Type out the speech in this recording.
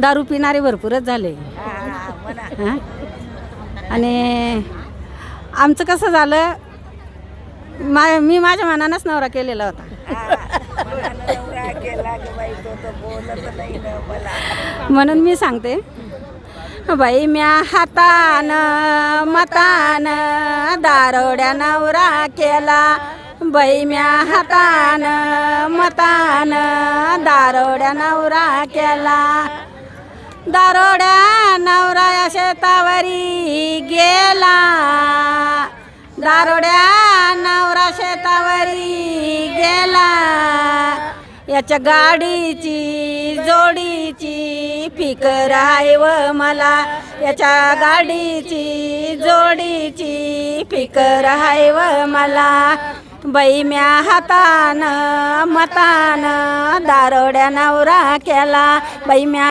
दारू पिणारे भरपूरच झाले. हां? आणि आमचं कसं झालं मा मी माझ्या मनानंच नवरा केलेला होता. म्हणून मी सांगते बाई म्या हातान मतान दारोड्या नवरा केला. बाई म्या हातान मतान दारोड्या नवरा केला. दारोड्या नवराया शेतावरी गेला. दारोड्या नवरा शेतावरी गेला. याच्या गाडीची जोडीची फिकर आहे व मला. याच्या गाडीची जोडीची फिकर आहे व मला. बाई म्या हातान मतान दारोड्या नवरा केला. बाई म्या